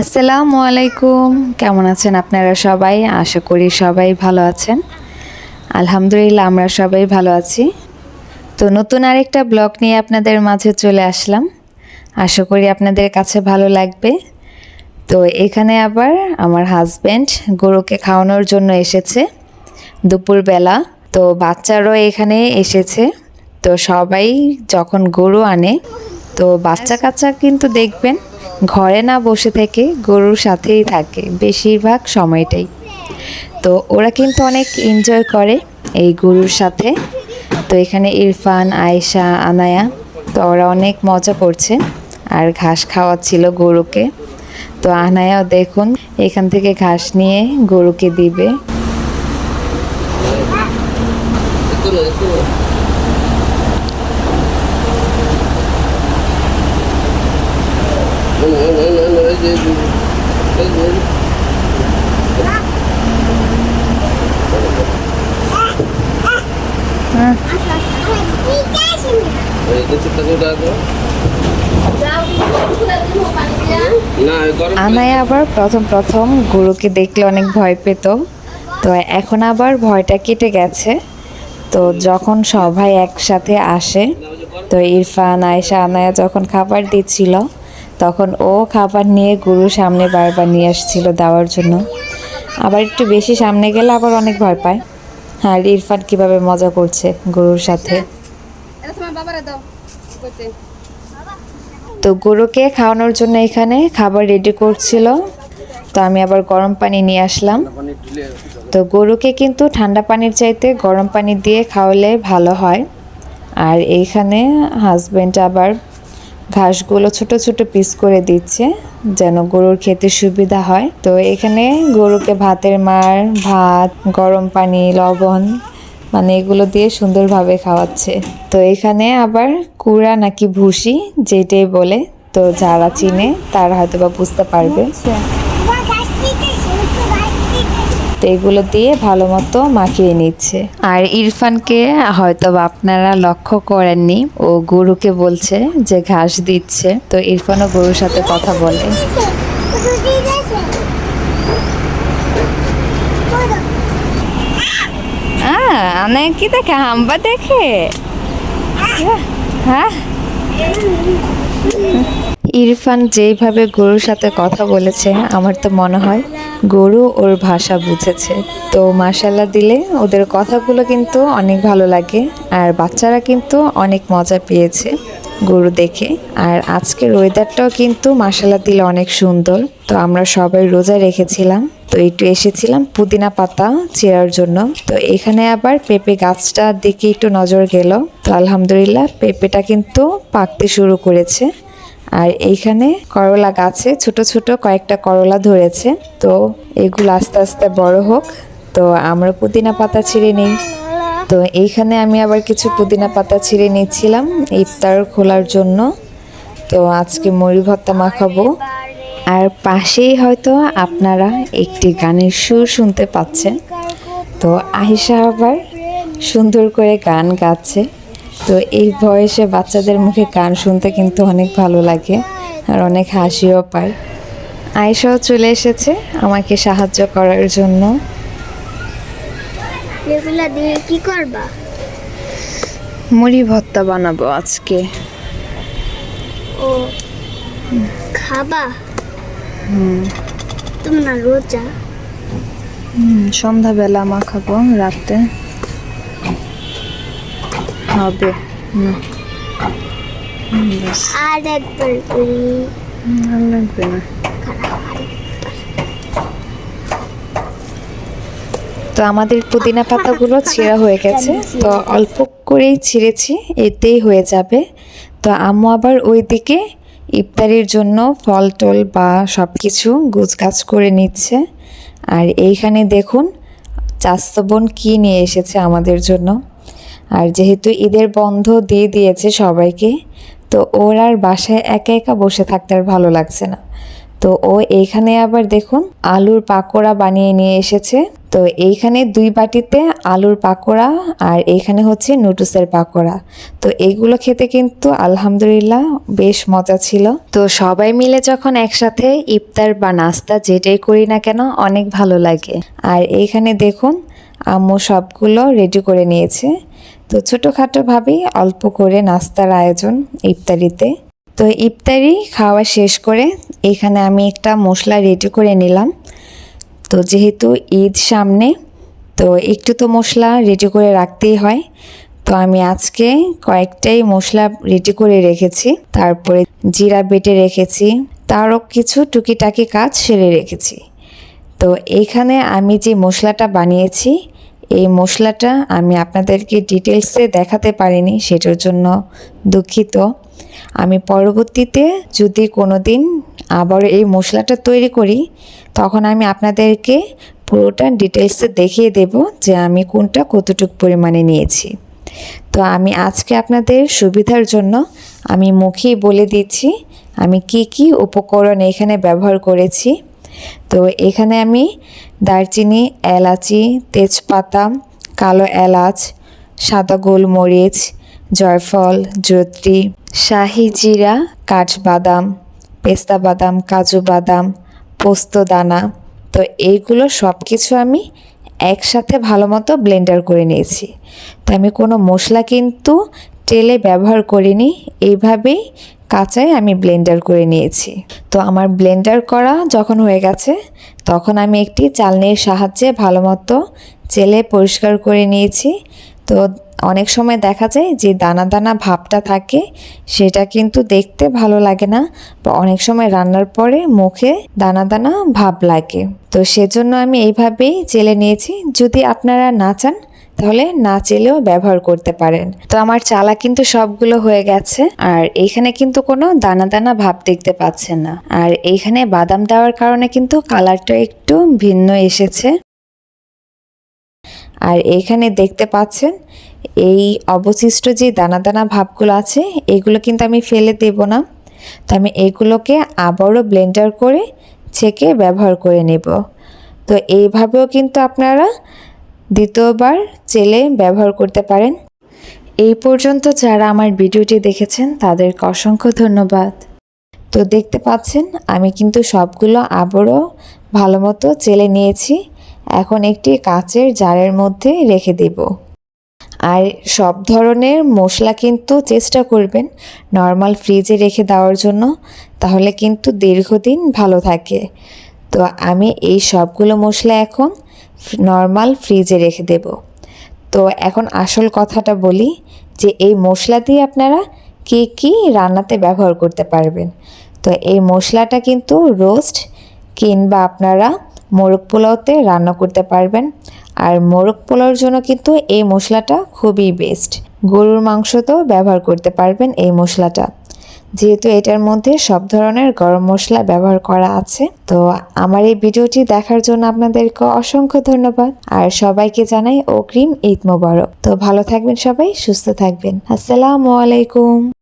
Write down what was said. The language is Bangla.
আসসালামু আলাইকুম। কেমন আছেন আপনারা সবাই? আশা করি সবাই ভালো আছেন। আলহামদুলিল্লাহ, আমরা সবাই ভালো আছি। তো নতুন আরেকটা ব্লগ নিয়ে আপনাদের মাঝে চলে আসলাম। আশা করি আপনাদের কাছে ভালো লাগবে। তো এখানে আবার আমার হাজব্যান্ড গরুকে খাওয়ানোর জন্য এসেছে। দুপুরবেলা। তো বাচ্চারাও এখানে এসেছে। তো সবাই যখন গরু আনে, তো বাচ্চা কাচ্চা কিন্তু দেখবেন ঘরে না বসে থেকে গরুর সাথেই থাকে বেশিরভাগ সময়টাই। তো ওরা কিন্তু অনেক এনজয় করে এই গরুর সাথে। তো এখানে ইরফান, আয়েশা, আনায়া, তো ওরা অনেক মজা করছে। আর ঘাস খাওয়াচ্ছিল গরুকে। তো আনায়াও দেখুন এখান থেকে ঘাস নিয়ে গরুকে দিবে একটু না একটু না না না না না না এই যে এই যে, এই যে এই যে ছোট্ট করে রাখো না এই গরম আনায়া আবার প্রথম প্রথম গরুকে দেখলে অনেক ভয় পেত। তো এখন আবার ভয়টা কেটে গেছে। তো যখন সবাই একসাথে আসে, তো ইরফান, আয়েশা, আনায়া যখন খাবার দিচ্ছিল, তখন ও খাবার নিয়ে গরুর সামনে বারবার নিয়ে আসছিল দেওয়ার জন্য। আবার একটু বেশি সামনে গেলে আবার অনেক ভয় পায়। আর ইরফান কীভাবে মজা করছে গরুর সাথে? তো গরুকে খাওয়ানোর জন্য এখানে খাবার রেডি করছিল। তো আমি আবার গরম পানি নিয়ে আসলাম। তো গরুকে কিন্তু ঠান্ডা পানির চাইতে গরম পানি দিয়ে খাওয়ালে ভালো হয়। আর এইখানে হাজবেন্ড আবার ঘাসগুলো ছোট ছোট পিস করে দিচ্ছে যেন গরুর খেতে সুবিধা হয়। তো এখানে গরুকে ভাতের মার, ভাত, গরম পানি, লবণ মানে এগুলো দিয়ে সুন্দরভাবে খাওয়াচ্ছে। তো এখানে আবার কুড়া নাকি ভুসি, যেটাই বলে, তো যারা চিনে তারা হয়তো বা বুঝতে পারবে। তো এগুলো দিয়ে ভালো মতো মাখিয়ে নিচ্ছে। আর ইরফানকে হয়তো আপনারা লক্ষ্য করেননি, ও গরুকে বলছে যে ঘাস দিচ্ছে। তো ইরফানও গরুর সাথে কথা বলে। আনে কি দেখে? হাম্বা দেখে? হ্যাঁ। ইরফান যেইভাবে গরুর সাথে কথা বলেছে, আমার তো মনে হয় গরু ওর ভাষা বুঝেছে। তো মাসাল্লা দিলে ওদের কথাগুলো কিন্তু অনেক ভালো লাগে, আর বাচ্চারা কিন্তু অনেক মজা পেয়েছে গরু দেখে। আর আজকের ওয়েদারটাও কিন্তু মাসাল্লা দিলে অনেক সুন্দর। তো আমরা সবাই রোজা রেখেছিলাম, তো একটু এসেছিলাম পুদিনা পাতা চেয়ার জন্য। তো এখানে আবার পেঁপে গাছটার দিকে একটু নজর গেল। তো আলহামদুলিল্লাহ পেঁপেটা কিন্তু পাকতে শুরু করেছে। আর এইখানে করলা গাছে ছোট ছোট কয়েকটা করলা ধরেছে। তো এগুলো আস্তে আস্তে বড় হোক। তো আমরা পুদিনা পাতা ছিঁড়ে নিই। তো এইখানে আমি আবার কিছু পুদিনা পাতা ছিঁড়ে নিচ্ছিলাম ইফতার খোলার জন্য। তো আজকে মুড়ি ভর্তা মাখাবো। আর পাশেই হয়তো আপনারা একটি গানের সুর শুনতে পাচ্ছেন। তো আহিশা আবার সুন্দর করে গান গাচ্ছে। তো এই বয়সে বাচ্চাদের মুখে গান শুনতে কিন্তু অনেক ভালো লাগে আর অনেক হাসিও পায়। আয়েশাও চলে এসেছে আমাকে সাহায্য করার জন্য। এগুলা দিয়ে কি করবা? মুড়ি ভর্তা বানাবো আজকে। ও খাবা? তোমরা রোজা? সন্ধ্যাবেলা মাখাবো রাতে। হবে। তো আমাদের পুদিনা পাতাগুলো ছিঁড়া হয়ে গেছে। তো অল্প করেই ছিঁড়েছি, এতেই হয়ে যাবে। তো আম্মু আবার ওইদিকে ইফতারির জন্য ফল টল বা সব কিছু গুছগাছ করে নিচ্ছে। আর এইখানে দেখুন চাস্তো বোন কী নিয়ে এসেছে আমাদের জন্য। আর যেহেতু ঈদের বন্ধ দিয়ে দিয়েছে সবাইকে, তো ওর আর বাসায় একা একা বসে থাকতে আর ভালো লাগছে না। তো ও এইখানে আবার দেখুন আলুর পাকোড়া বানিয়ে নিয়ে এসেছে। তো এইখানে দুই বাটিতে আলুর পাকোড়া আর এইখানে হচ্ছে নুডলসের পাকোড়া। তো এইগুলো খেতে কিন্তু আলহামদুলিল্লাহ বেশ মজা ছিল। তো সবাই মিলে যখন একসাথে ইফতার বা নাস্তা যেটাই করি না কেন অনেক ভালো লাগে। আর এইখানে দেখুন আম্মু সবগুলো রেডি করে নিয়েছে। তো ছোটোখাটোভাবেই অল্প করে নাস্তার আয়োজন ইফতারিতে। তো ইফতারি খাওয়া শেষ করে এখানে আমি একটা মশলা রেডি করে নিলাম। তো যেহেতু ঈদ সামনে, তো একটু তো মশলা রেডি করে রাখতেই হয়। তো আমি আজকে কয়েকটাই মশলা রেডি করে রেখেছি। তারপরে জিরা বেটে রেখেছি, তারও কিছু টুকিটাকি কাজ সেরে রেখেছি। তো এইখানে আমি যে মশলাটা বানিয়েছি এই মশলাটা আমি আপনাদেরকে ডিটেলসে দেখাতে পারিনি, সেটার জন্য দুঃখিত। আমি পরবর্তীতে যদি কোনো দিন আবার এই মশলাটা তৈরি করি, তখন আমি আপনাদেরকে পুরোটা ডিটেলসে দেখিয়ে দেব যে আমি কোনটা কতটুকু পরিমাণে নিয়েছি। তো আমি আজকে আপনাদের সুবিধার জন্য আমি মুখেই বলে দিচ্ছি, আমি কি কি উপকরণ এখানে ব্যবহার করেছি। তো এখানে আমি দারচিনি, এলাচি, তেজপাতা, কালো এলাচ, সাদা গোলমরিচ, জয়ফল, জয়ত্রী, শাহি জিরা, কাঠবাদাম, পেস্তা বাদাম, কাজু বাদাম, পোস্ত দানা। তো এইগুলো সব কিছু আমি একসাথে ভালো মতো ব্লেন্ডার করে নিয়েছি। তো আমি কোনো মশলা কিন্তু তেলে ব্যবহার করিনি, এইভাবেই কাঁচাই আমি ব্লেন্ডার করে নিয়েছি। তো আমার ব্লেন্ডার করা যখন হয়ে গেছে তখন আমি একটি চালনির সাহায্যে ভালো মতো চেলে পরিষ্কার করে নিয়েছি। তো অনেক সময় দেখা যায় যে দানা দানা ভাবটা থাকে, সেটা কিন্তু দেখতে ভালো লাগে না। বা অনেক সময় রান্নার পরে মুখে দানা দানা ভাব লাগে। তো সেজন্য আমি এইভাবেই চেলে নিয়েছি। যদি আপনারা না চান তাহলে না চেলেও ব্যবহার করতে পারেন। তো আমার চালা কিন্তু সবগুলো হয়ে গেছে আর এইখানে কিন্তু কোনো দানা দানা ভাব দেখতে পাচ্ছেন না। আর এইখানে বাদাম দেওয়ার কারণে কিন্তু কালারটা একটু ভিন্ন এসেছে। আর এইখানে দেখতে পাচ্ছেন, এই অবশিষ্ট যে দানা দানা ভাবগুলো আছে, এগুলো কিন্তু আমি ফেলে দেব না। তো আমি এগুলোকে আবারও ব্লেন্ডার করে, ছেঁকে ব্যবহার করে নেব। তো এইভাবেও কিন্তু আপনারা দ্বিতীয়বার চেলে ব্যবহার করতে পারেন। এই পর্যন্ত যারা আমার ভিডিওটি দেখেছেন, তাদেরকে অসংখ্য ধন্যবাদ। তো দেখতে পাচ্ছেন, আমি কিন্তু সবগুলো আবারও ভালো মতো চেলে নিয়েছি। এখন একটি কাচের জারের মধ্যে রেখে দেব। আর সব ধরনের মশলা কিন্তু চেষ্টা করবেন নর্মাল ফ্রিজে রেখে দেওয়ার জন্য, তাহলে কিন্তু দীর্ঘদিন ভালো থাকে। তো আমি এই সবগুলো মশলা এখন নর্মাল ফ্রিজে রেখে দেব। তো এখন আসল কথাটা বলি যে এই মশলা দিয়ে আপনারা কী কী রান্নাতে ব্যবহার করতে পারবেন। তো এই মশলাটা কিন্তু রোস্ট কিংবা আপনারা মোরগ পোলাওতে রান্না করতে পারবেন। আর মোরগ পোলাওর জন্য কিন্তু এই মশলাটা খুবই বেস্ট গরুর মাংস তো ব্যবহার করতে পারবেন এই মশলাটা। যেহেতু এটার মধ্যে সব ধরনের গরম মশলা ব্যবহার করা আছে, তো আমার এই ভিডিওটি দেখার জন্য আপনাদেরকে অসংখ্য ধন্যবাদ। আর সবাইকে জানাই অগ্রিম ঈদ মোবারক। তো ভালো থাকবেন সবাই, সুস্থ থাকবেন। আসসালামু আলাইকুম।